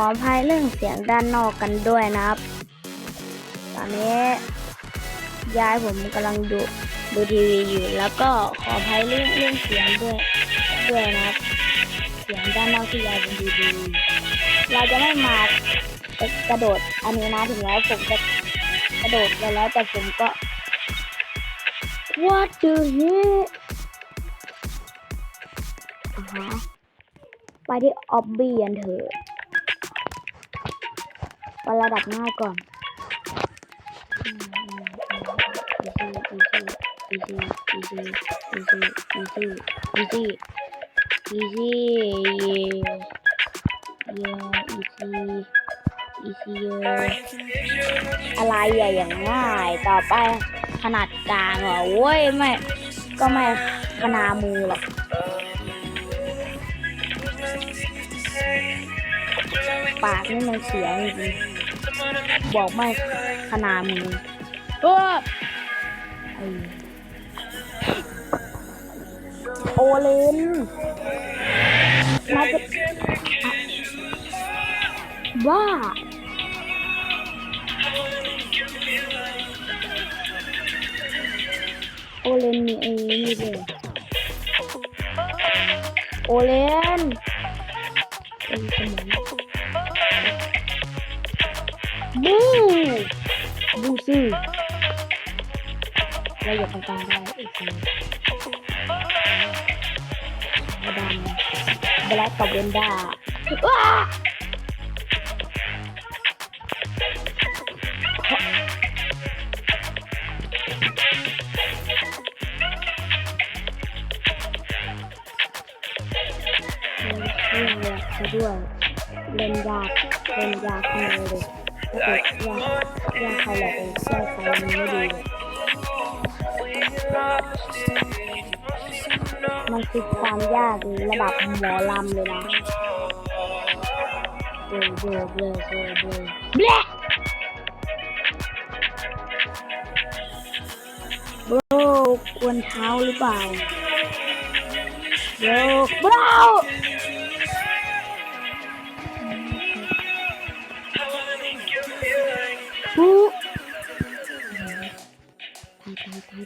ออภัยเรื่องเสียงด้านนอกกันด้วยนะครับ ตอนนี้ยายผมกำลังดูดูทีวีอยู่แล้วก็ขออภัยเรื่องเรื่องเสียงด้วยด้วยนะครับ เสียงด้านนอกที่ยายผมดูทีวีเราจะไม่มากระโดดอันนี้นะถึงแม้วผมจะกระโดดไปแล้วแต่ผมก็ What the heck อ่าฮะไปที่ออบบี้กันเถอะ ไประดับง่ายก่อนอีซี่อีซี่อีซี่อีซี่อีซี่อีซี่เย่อีซี่อีซี่อะไรอะอย่างง่าย ต่อไปขนาดกลางเหรอเว้ยไม่ก็ไม่ขนามือหรอกปากนี่มันเสียจริง บอกไม่ขนาดมือเออไอ้โอเลนนายจะบ้าโอเลนมีเองนี่เลยโอเลน บูบูซี่เราอยากไปฟังได้อีกทีมาดันแบล็กกับเวนด้าว้าเล่นยากซะด้วยเล่นยากเล่นยากขนาดเลยถ้าเกิด ยากยากใครแหละเองแก้ใครมันไม่ดีมันคือความยากระดับหมอลำเลยนะเบลเบลเบลเบลเบลเบลโบรกวนเท้าหรือเปล่าโบรโบร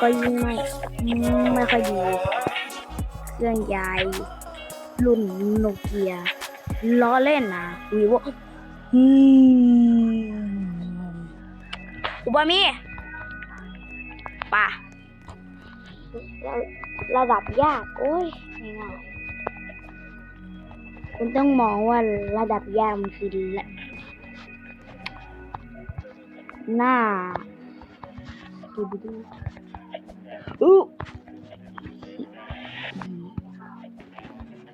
ก็ยิ่งไม่ไม่ค่อยดี เครื่องใหญ่รุ่นโนเกียล้อเล่นนะวีโวอืมอุบามีป่ะระระดับยาก โอ้ยง่ายๆคุณต้องมองว่าระดับยากมันคือละหน้าดูดูดู อู้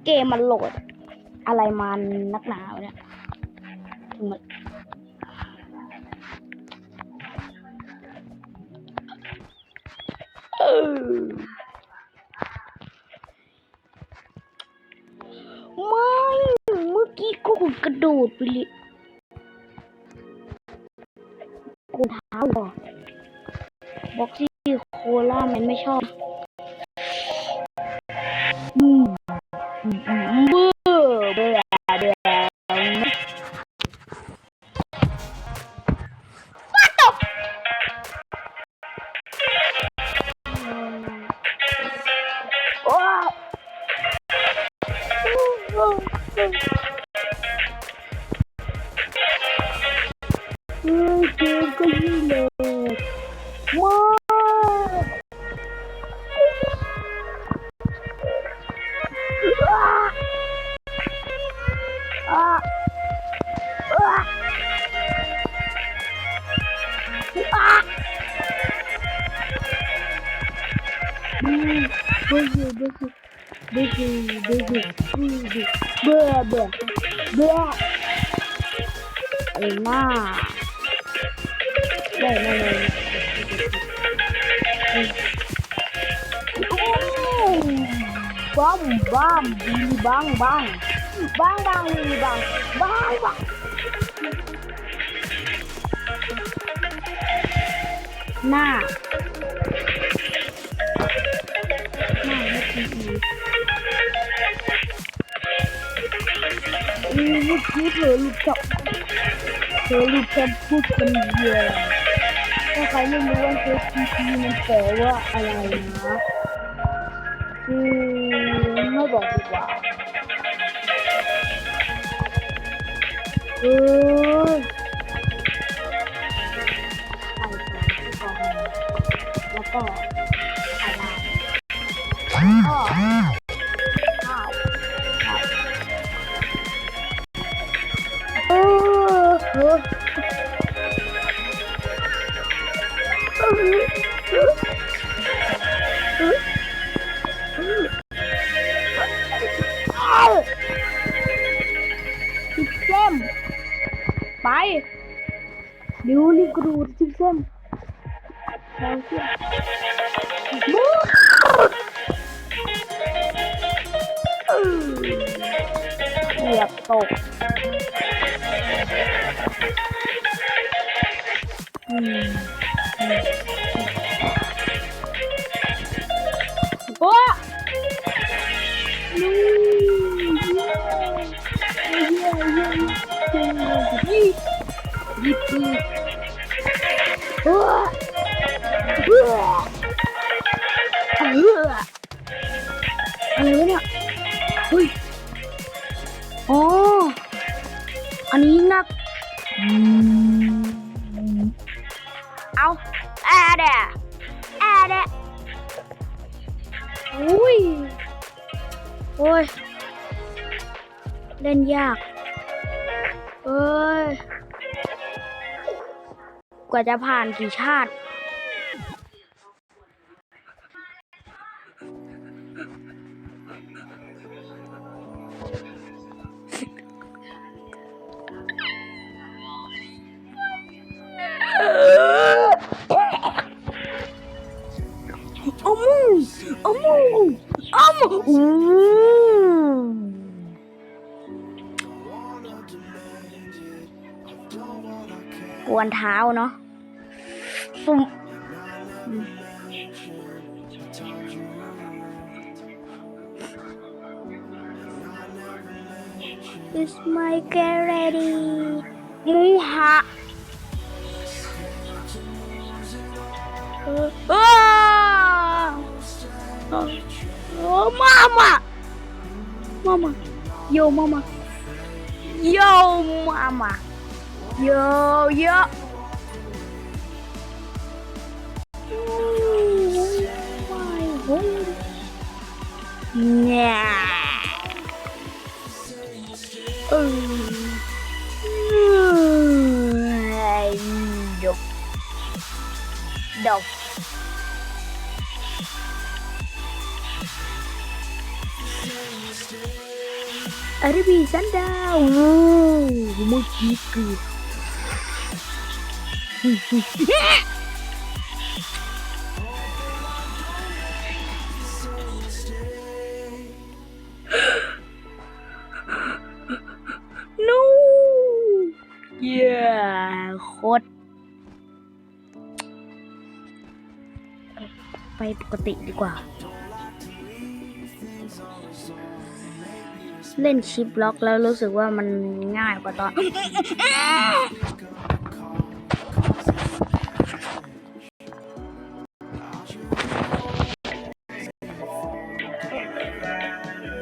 เกมมันโหลด อะไรมันนักหนาวเนี่ยถึงมันไม่เมื่อกี้กูกระโดดไปเลยกูเท้าเหรอบ็อกซี่ โคล่ามันไม่ชอบ Biggie, Biggie, Biggie, Biggie, Biggie, blah, blah, blah. Enough. No, no, no. Bom, bom, bili bang, bang. Bang, bang, bili bang. Bang, bang. Nah. อือเมื่อกี้เธอหลุดกับเธอหลุดคำพูดคนเดียวถ้าใครไม่รู้ว่าเ t p มันแปลว่าอะไรนะอืมไม่บอกดีกว่าเออใส่ก่อนแล้วก็ใส่ลายก็ เส้นเหยียบตกอืม อุ้ย โอ้ย เล่นยากเอ้ย กว่าจะผ่านกี่ชาติ Is my get ready หมูหะเออเออโอ้มามา อาร์บีซันดาวโอ้เมื่อกี้เกือบนูเย้โคตรไปปกติดีกว่า เล่นชิปล็อกแล้วรู้สึกว่ามันง่ายกว่าตอน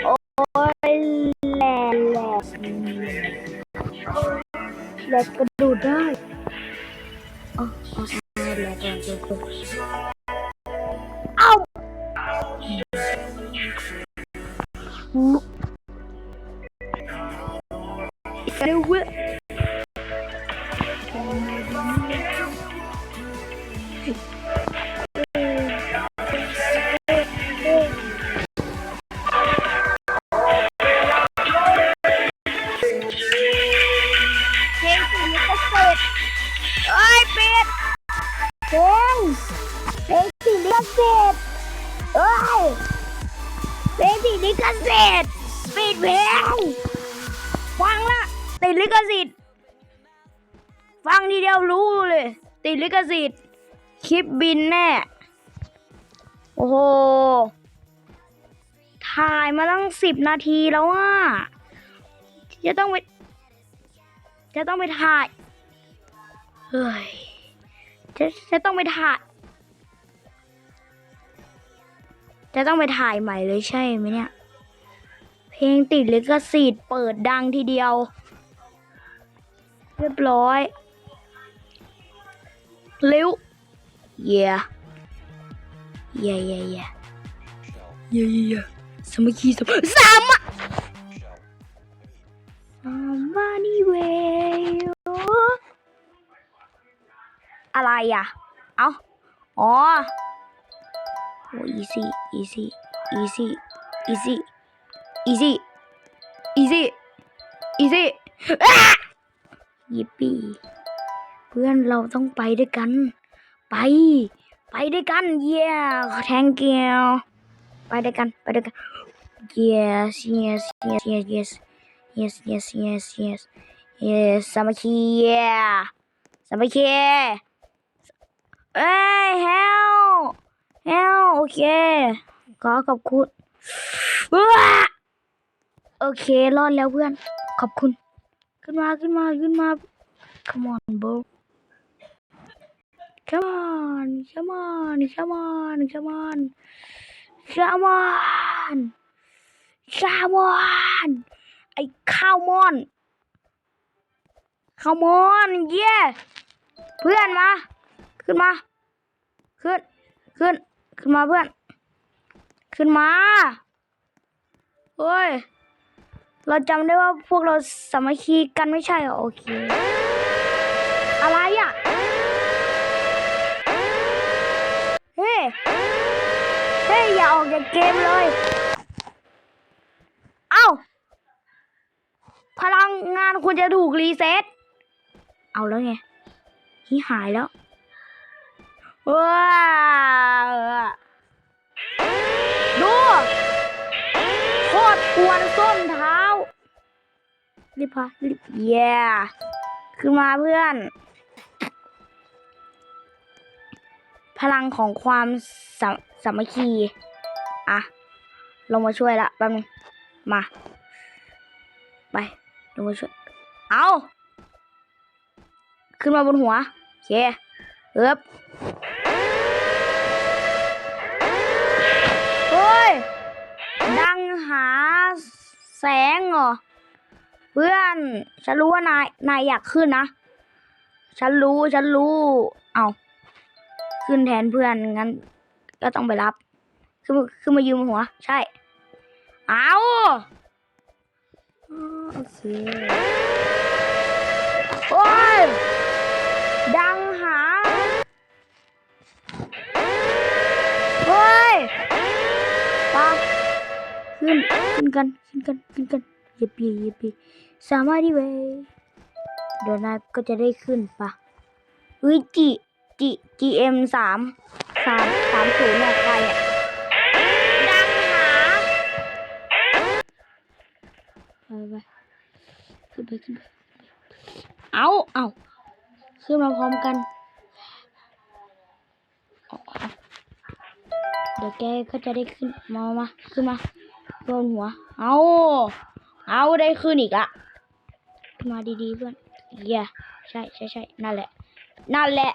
โอ้ยแหลกแหลกแหลกกระโดดได้อ๋ออ๋ออ๋อแหลกแหลกแหลก คลิปบินแน่ โอ้โห ถ่ายมาตั้งสิบนาทีแล้วอะ จะต้องไป จะต้องไปถ่าย เฮ้ย จะจะต้องไปถ่าย จะต้องไปถ่ายใหม่เลยใช่ไหมเนี่ย เพลงติดลิขสิทธิ์เปิดดังทีเดียว เรียบร้อยเร็ว yeah yeah yeah yeah yeah yeah yeah สมัคคีสมสามะสามานี่เวอะไรอะ เอาอ๋อโอ้ easy easy easy easy easy easy easy อะยิปปี้ เพื่อนเราต้องไปด้วยกัน ไป ไปด้วยกัน yeah thank you ไปด้วยกัน ไปด้วยกัน yes yes yes yes yes yes yes yes yes yes สามัคคี yeah สามัคคีเอ้ย help help โอเค ขอขอบคุณโอเค รอดแล้วเพื่อน ขอบคุณ ขึ้นมา ขึ้นมา ขึ้นมา come on bro come on come on come on come on come on come on ไอ้ข้าวมอนข้าวมอนเย้เพื่อนมา ขึ้นมา ขึ้น ขึ้น ขึ้นมาเพื่อน ขึ้นมาเฮ้ย เราจำได้ว่าพวกเราสามัคคีกันไม่ใช่เหรอ โอเค อะไรอะ เฮ้ เฮ้ย อย่าออกจากเกมเลย เอ้า พลังงานคุณจะถูกรีเซ็ต เอาแล้วไงที่หายแล้ว ว้าดูโคตรกวนส้นเท้า รีบพารีบเย่ขึ้นมาเพื่อน พลังของความสาสามัคคี อะ ลงมาช่วยละแป๊บนึงมา ไป ลงมาช่วย เอาขึ้นมาบนหัวโอเคเอ๊บเฮ้ย ดังหาแสงเหรอ เพื่อน ฉันรู้ว่านาย นายอยากขึ้นนะ ฉันรู้ ฉันรู้ เอา ขึ้นแทนเพื่อนงั้น ก็ต้องไปรับ ขึ้นมาขึ้นมายืมหัว ใช่ เอาโอเคโอ้ยดังหาเฮ้ยไปาขึ้นขึ้นกันขึ้นกันขึ้นกันเย็บปีเย็บปีสามารถดีเวยเดี๋ยวนายก็จะได้ขึ้นปะเอ้ยจี จีจีเอ็มสามสามสามศูนย์เนี่ยใครอะดังหาไปไปขึ้นไปขึ้นไปเอาเอาขึ้นมาพร้อมกัน เดี๋ยวแกก็จะได้ขึ้นมามาขึ้นมาโดนหัว เอาเอาได้ขึ้นอีกอะมาดีๆเพื่อนเย่ใช่ใช่ใช่นั่นแหละ นั่นแหละ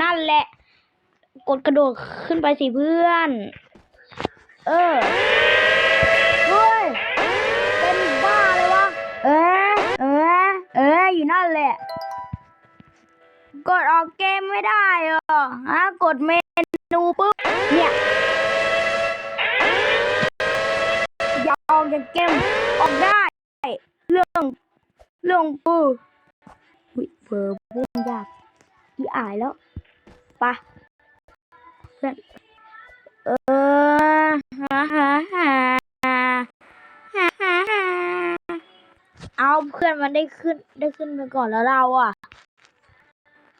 นั่นแหละ กดกระโดดขึ้นไปสิเพื่อน เออเฮ้ยเป็นบ้าเลยวะ เออ เออ เออ อยู่นั่นแหละ กดออกเกมไม่ได้เหรอฮะกดเมนูปุ๊บ เนี่ยอย่าออกจากเกม ออกได้ เรื่อง เรื่องปูวิเฟอร์บุ้งยาก อีอายแล้วไปะเพื่อนเออฮ่าฮ่าฮ่าฮ่าฮ่าฮ่าเอาเพื่อนมันได้ขึ้นได้ขึ้นไปก่อนแล้วเราอะ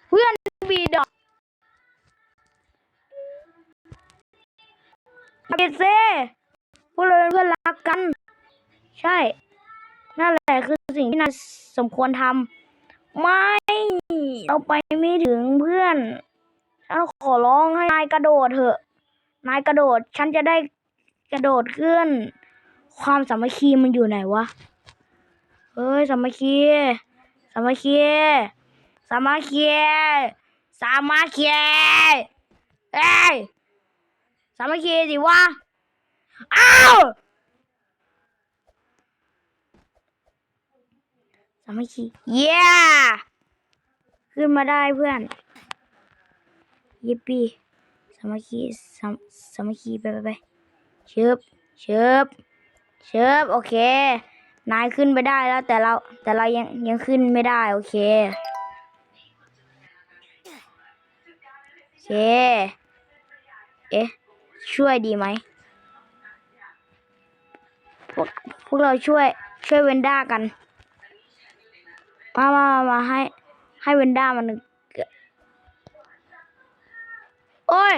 เพื่อนบีดอกเบเซ่พวกเราเป็นเพื่อนรักกัน ใช่ นั่นแหละคือสิ่งที่นายสมควรทำ ไม่ เราไปไม่ถึงเพื่อนฉันขอร้องให้นายกระโดดเถอะ นายกระโดด ฉันจะได้กระโดดขึ้น ความสามัคคีมันอยู่ไหนวะ เฮ้ยสามัคคี สามัคคี สามัคคี สามัคคี เอ้ย สามัคคีสิวะ อ้าวามัคคีเย้ขึ้นมาได้เพื่อนยิปปี้สามัคคีสามสามัคคีไปไปไปเชิบเชิบเชิบโอเค นายขึ้นไปได้แล้วแต่เราแต่เรายังยังขึ้นไม่ได้ โอเคโอเค เอ๊ะ ช่วยดีไหมพวกพวกเราช่วยช่วยเวนด้ากัน มามามามาให้ ให้เวนด้ามันเกิดโอ้ย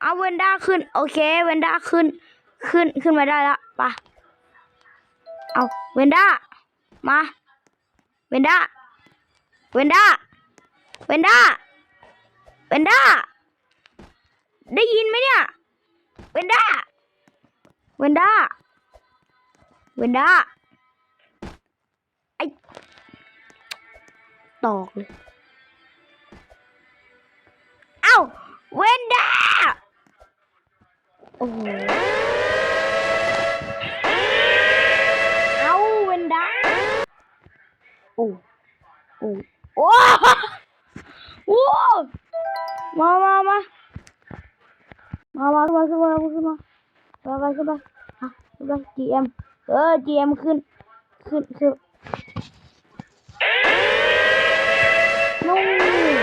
เอาเวนด้าขึ้น โอเค เวนด้าขึ้น ขึ้น ขึ้นมาได้ละไปะเอาเวนด้า มา เวนด้า เวนด้า เวนด้า เวนด้า ได้ยินไหมเนี่ย เวนด้า เวนด้า เวนด้า ตอกเลยเอ้าเวนด้าโอ้โหเอาเวนด้าโอ้โอ้โอ้โอ้มามามามามาขึ้นมาขึ้นมาขึ้นมาขึ้นมาขึ้นมาอะขึ้นมา GM เออ GM ขึ้นขึ้นขึ้น นู่น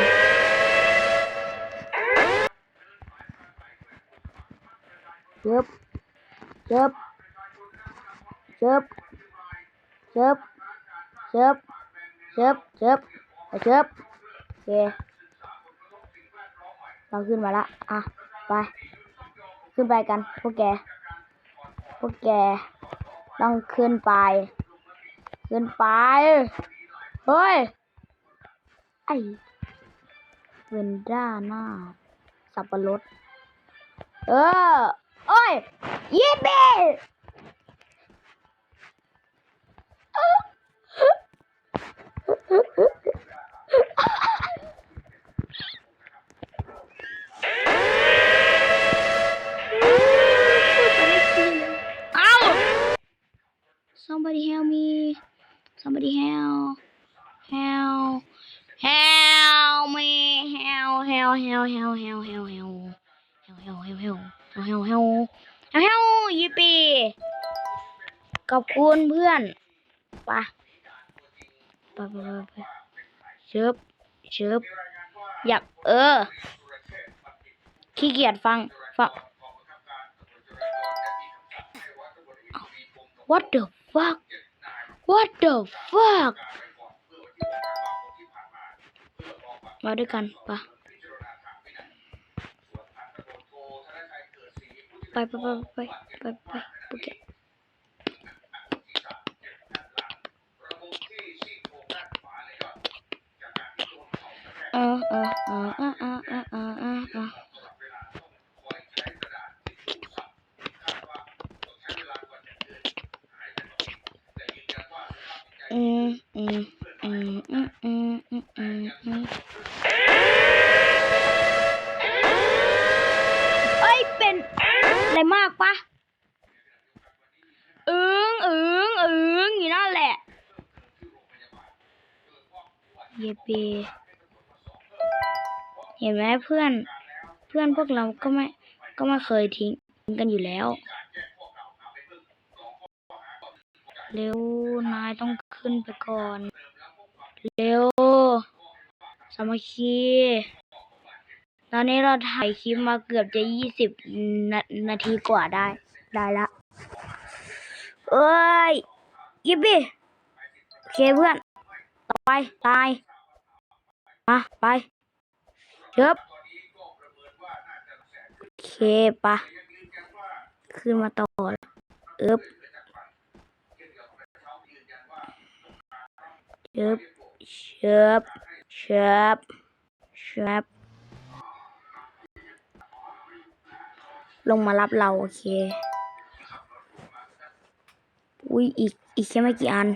เจ็บเจ็บเจ็บเจ็บเจ็บเจ็บเจ็บเจ็บโอเคเราขึ้นมาละอะไป ขึ้นไปกันพวกแก พวกแก ต้องขึ้นไป ขึ้นไป เฮ้ย ไอเวนด้าหน้า สับปะรด เออ โอ้ยยี่เบ้ เอ้า somebody help me somebody help help help Help help help help help help help help help help help help help help help ยิปปี้ขอบคุณเพื่อนปไปไปไปไปเชิบเชิบอยากเออ ขี้เกียจฟังฟัง What the fuck What the fuck มาด้วยกันปะ 拜拜拜拜拜拜不给。嗯嗯嗯嗯嗯嗯 เห็นไหมเพื่อนเพื่อนพวกเราก็ไม่ก็ไม่เคยทิ้งกันอยู่แล้ว เร็วนายต้องขึ้นไปก่อน เร็วสามัคคีตอนนี้เราถ่ายคลิปมาเกือบจะยี่สิบนานาทีกว่าได้ ได้ละเอ้ยยิบบี้โอเคเพื่อน ต่อไป ตาย มา ไป เชิบโอเคปะขึ้นมาต่อเอิบเชิบเชิบเชิบเชิบลงมารับเรา โอเค อุ้ยอีก อีกแค่ไม่กี่อัน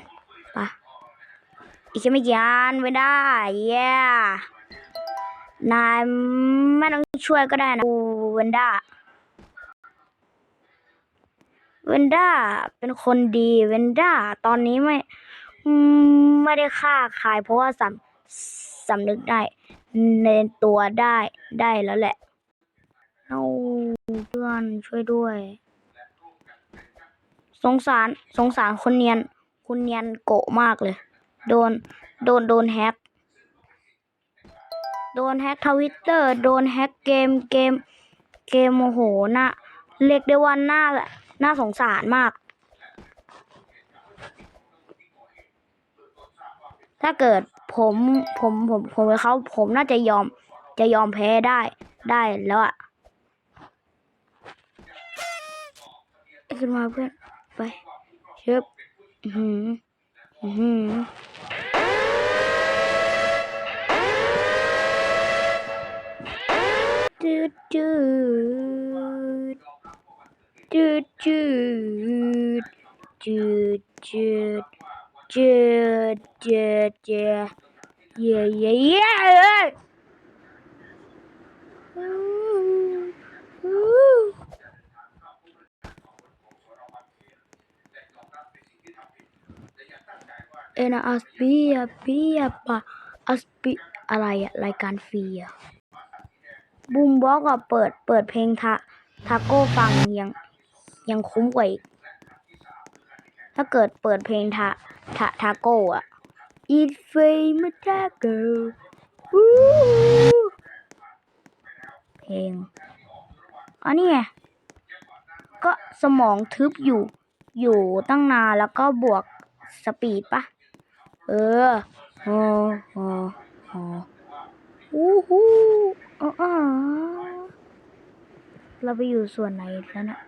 ปะอีกแค่ไม่กี่อันไม่ได้ เย้ นายไม่ต้องช่วยก็ได้นะเวนด้าเวนด้าเป็นคนดีเวนด้าตอนนี้ไม่ไม่ได้ฆ่าใครเพราะว่าสำสำนึกได้ ในตัวได้ได้แล้วแหละเอาเพื่อนช่วยด้วย สงสารสงสารคนเนียนคนเนียนโกะมากเลย โดนโดนโดนแฮก ดนแฮ็กทวิตเตอร์ โดนแฮ็กเกม เกม เกมโมโหน่ะเรียกได้ว่าน่าน่าสงสารมาก ถ้าเกิดผมผมผมผมกับเขาผมน่าจะยอมจะยอมแพ้ได้ได้แล้วอะขึ้นมาเพื่อน ไปเชิบอื้อหือ จืดจืดจืดจืดจืดจืดจืดจืดจืดเย่เย่เย่เอ้ยอู้ บูมบ็อกอะเปิดเปิดเพลงทาทาโก้ฟังยังยังคุ้มกว่าอีก ถ้าเกิดเปิดเพลงทาทาทาโก้อะ Eat famous taco เพลงอันนี้ไงก็สมองทึบอยู่ อยู่ตั้งนานแล้วก็บวกสปีดปะเออโอ้โห อ้อู้หูอ๋อเราไปอยู่ส่วนไหนแล้วนะ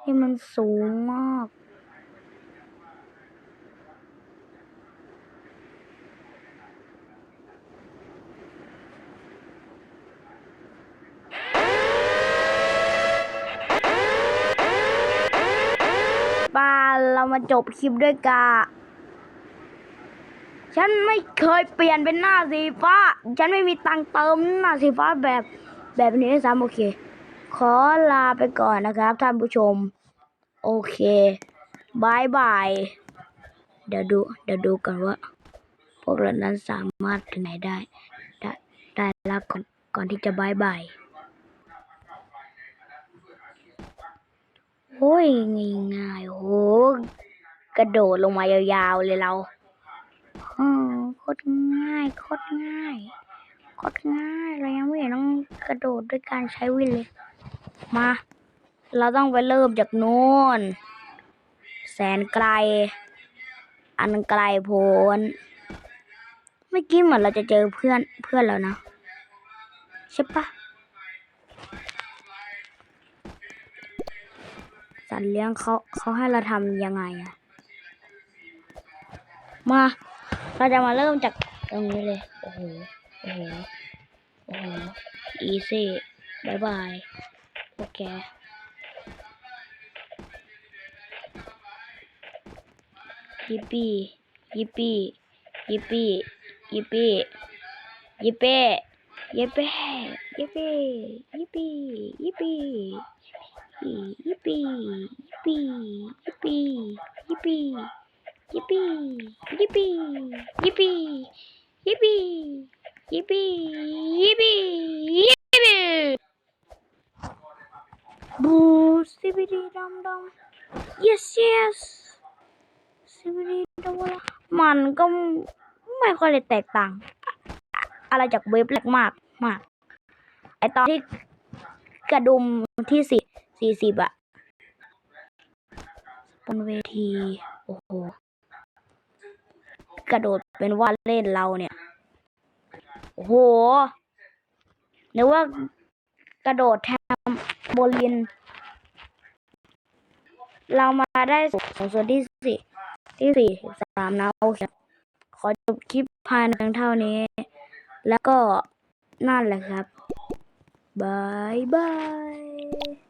ที่มันสูงมากปาเรามาจบคลิปด้วยกา ฉันไม่เคยเปลี่ยนเป็นหน้าสีฟ้า ฉันไม่มีตังเติมหน้าสีฟ้าแบบแบบนี้ซ้ำโอเค ขอลาไปก่อนนะครับท่านผู้ชม โอเคบายบาย เดี๋ยวดูเดี๋ยวดูกันว่า พวกเรานั้นสามารถถึงไหนได้ ได้ได้แล้วก่อนก่อนที่จะบายบายโอ้ยง่ายๆโหกระโดดลงมายาวๆเลยเรา อโคตรง่าย โคตรง่าย โคตรง่าย เรายังไม่เห็นต้องกระโดดด้วยการใช้วินเลย มา เราต้องไปเริ่มจากนู้น แสนไกล อันไกลโพ้นเมื่อกี้เหมือนเราจะเจอเพื่อนเพื่อนแล้วนะ ใช่ปะสัตว์เลี้ยงเขาเขาให้เราทำยังไงอะมา เราจะมาเริ่มจากตรงนี้เลย โอ้โห โอ้โห โอ้โห อีซี่บายบาย โอเค ยิปปี้ ยิปปี้ ยิปปี้ ยิปปี้ ยิปเป้ ยิปเป้ ยิปปี้ ยิปปี้ ยิปปี้ ยิปปี้ยิปปี้ยิปปี้ยิปปี้ยิปปี้ยิปปี้ยิปปี้บูสิบีดีดำดำ yes yes สิบีดีดำละมันก็ไม่ค่อยได้แตกต่าง อะไรจากเว็บแรกมากมากไอตอนที่กระดุมที่สี่สี่สิบอะบนเวที โอ้โห กระโดดเป็นว่าเล่นเราเนี่ย โอ้โหนึกว่ากระโดดแทมโบลิน เรามาได้สูงสุดที่สี่ที่สี่สามนะโอเคขอจบคลิปภายในเพียงเท่านี้ แล้วก็นั่นแหละครับบายบาย